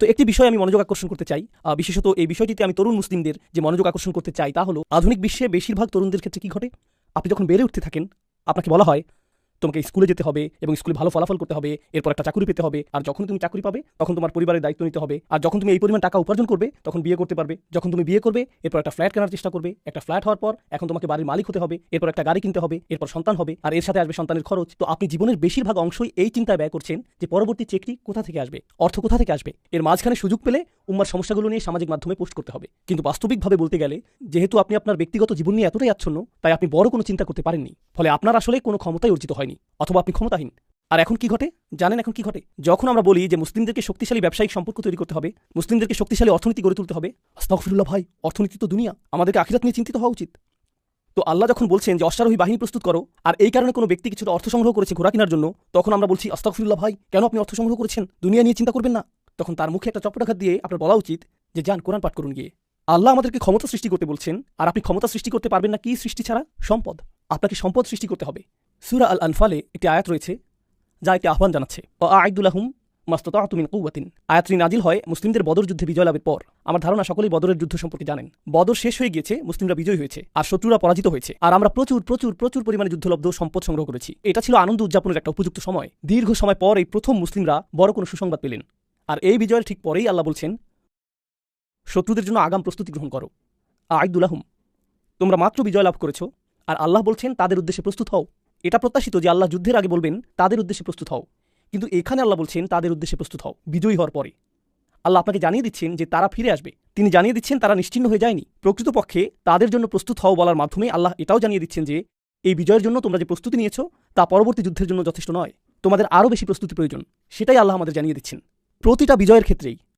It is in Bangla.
তো একটি বিষয় আমি মনোযোগ আকর্ষণ করতে চাই। বিশেষত এই বিষয়টিতে আমি তরুণ মুসলিমদের যে মনোযোগ আকর্ষণ করতে চাই তা হলো, আধুনিক বিশ্বে বেশিরভাগ তরুণদের ক্ষেত্রে কি ঘটে? আপনি যখন বেড়ে উঠতে থাকেন, আপনাকে বলা হয় তোমাকে স্কুলে যেতে হবে এবং স্কুলে ভালো ফলাফল করতে হবে, এরপর একটা চাকরি পেতে হবে। আর যখন তুমি চাকরি পাবে, তখন তোমার পরিবারের দায়িত্ব নিতে হবে। আর যখন তুমি এই পরিমাণ টাকা উপার্জন করবে, তখন বিয়ে করতে পারবে। যখন তুমি বিয়ে করবে, এরপর একটা ফ্ল্যাট কেনার চেষ্টা করবে। একটা ফ্ল্যাট হওয়ার পর, এখন তোমাকে বাড়ির মালিক হতে হবে। এরপর একটা গাড়ি কিনতে হবে, এরপর সন্তান হবে। আর এর সাথে আসবে সন্তানের খরচ। তো আপনি জীবনের বেশিরভাগ অংশই এই চিন্তায় ব্যয় করছেন যে পরবর্তী চেকটি কোথা থেকে আসবে? অর্থ কোথা থেকে আসবে? এর মাঝখানে সুযোগ পেলে উম্মার সমস্যাগুলো নিয়ে সামাজিক মাধ্যমে পোস্ট করতে হবে। কিন্তু বাস্তবিকভাবে বলতে গেলে, যেহেতু আপনি আপনার ব্যক্তিগত জীবন নিয়ে এতটাই আচ্ছন্ন, তাই আপনি বড় কোনো চিন্তা করতে পারেননি। ফলে আপনার আসলে কোনো ক্ষমতাই অর্জিত হয়নি, অথবা আপনি ক্ষমতাহীন। আর এখন কি ঘটে? জানেন এখন কি ঘটে? যখন আমরা বলি যে মুসলিমদেরকে শক্তিশালী ব্যবসায়িক সম্পর্ক তৈরি করতে হবে, মুসলিমদেরকে শক্তিশালী অর্থনীতি গড়ে তুলতে হবে, আস্তাগফিরুল্লাহ ভাই, অর্থনীতি তো দুনিয়া, আমাদেরকে আখিরাত নিয়ে চিন্তিত হওয়া উচিত। তো আল্লাহ যখন বলছেন যে অশ্বারোহী বাহিনী প্রস্তুত করো, আর এই কারণে কোনো ব্যক্তি কিছুটা অর্থ সংগ্রহ করেছে ঘোরা কেনার জন্য, তখন আমরা বলছি, আস্তাগফিরুল্লাহ ভাই, কেন আপনি অর্থ সংগ্রহ করেছেন? দুনিয়া নিয়ে চিন্তা করবেন না। তখন তার মুখে একটা চপটাঘাত দিয়ে আপনার বলা উচিত যে, যান, কোরআন পাঠ করুন গিয়ে। আল্লাহ আমাদেরকে ক্ষমতা সৃষ্টি করতে বলছেন, আর আপনি ক্ষমতা সৃষ্টি করতে পারবেন না কি সৃষ্টি ছাড়া? সম্পদ। আপনাকে সম্পদ সৃষ্টি করতে হবে। সুরা আল আনফালে একটি আয়াত রয়েছে, যা একটি আহ্বান জানাচ্ছে আইদুল্লাহুম মাস্তমিন কৌয়াতিন আয়াতটি নাজিল হয় মুসলিমদের বদর যুদ্ধে বিজয় লাভের পর। আমার ধারণা, সকলেই বদরের যুদ্ধ সম্পর্কে জানেন। বদর শেষ হয়ে গিয়েছে, মুসলিমরা বিজয়ী হয়েছে, আর শত্রুরা পরাজিত হয়েছে। আর আমরা প্রচুর প্রচুর প্রচুর পরিমাণে যুদ্ধলব্ধ সম্পদ সংগ্রহ করেছি। এটা ছিল আনন্দ উদযাপনের একটা উপযুক্ত সময়। দীর্ঘ সময় পর এই প্রথম মুসলিমরা বড় কোনো সুসংবাদ পেলেন। আর এই বিজয়ের ঠিক পরেই আল্লাহ বলছেন, শত্রুদের জন্য আগাম প্রস্তুতি গ্রহণ করো। আইদুল্লাহুম তোমরা মাত্র বিজয় লাভ করেছ। আর আল্লাহ বলছেন, তাদের উদ্দেশ্যে প্রস্তুত হও। এটা প্রত্যাশিত যে আল্লাহ যুদ্ধের আগে বলবেন, তাদের উদ্দেশ্যে প্রস্তুত হও। কিন্তু এখানে আল্লাহ বলছেন, তাদের উদ্দেশ্যে প্রস্তুত হও। বিজয়ী হওয়ার পরে। আল্লাহ আপনাকে জানিয়ে দিচ্ছেন যে তারা ফিরে আসবে। তিনি জানিয়ে দিচ্ছেন, তারা নিশ্চিন্ন হয়ে যায়নি। প্রকৃতপক্ষে তাদের জন্য প্রস্তুত হও বলার মাধ্যমে আল্লাহ এটাও জানিয়ে দিচ্ছেন যে, এই বিজয়ের জন্য তোমরা যে প্রস্তুতি নিয়েছ, তা পরবর্তী যুদ্ধের জন্য যথেষ্ট নয়। তোমাদের আরও বেশি প্রস্তুতি প্রয়োজন। সেটাই আল্লাহ আমাদের জানিয়ে দিচ্ছেন। প্রতিটা বিজয়ের ক্ষেত্রেই।